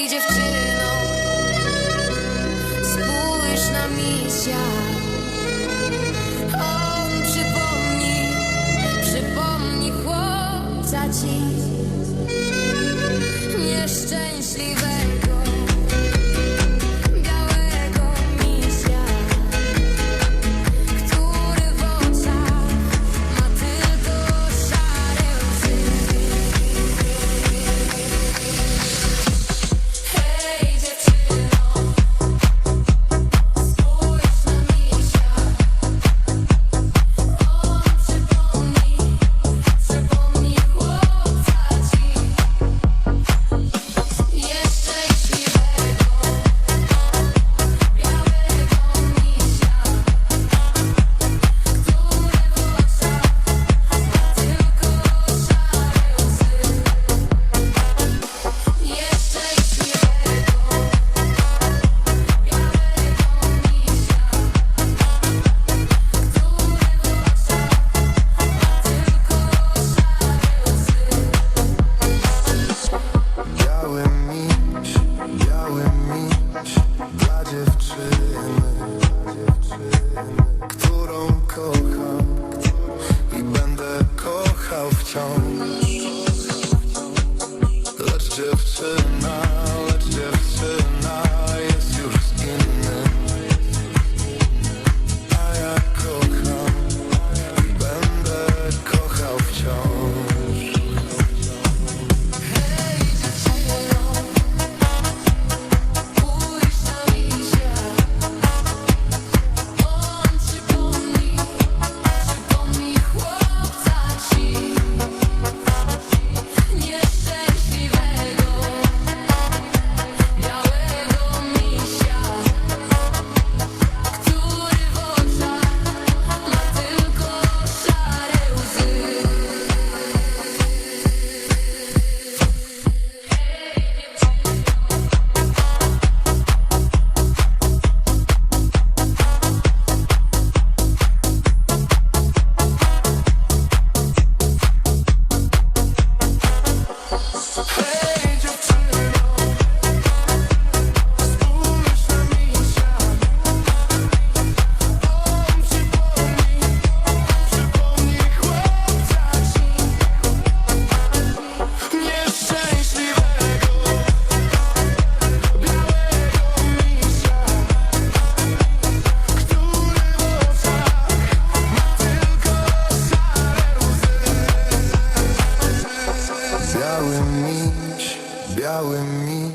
Hej dziewczyno, spójrz na misia On przypomni, przypomni chłopca ci Nieszczęśliwego. tones. Let's drift in. afraid Biały miś, biały miś.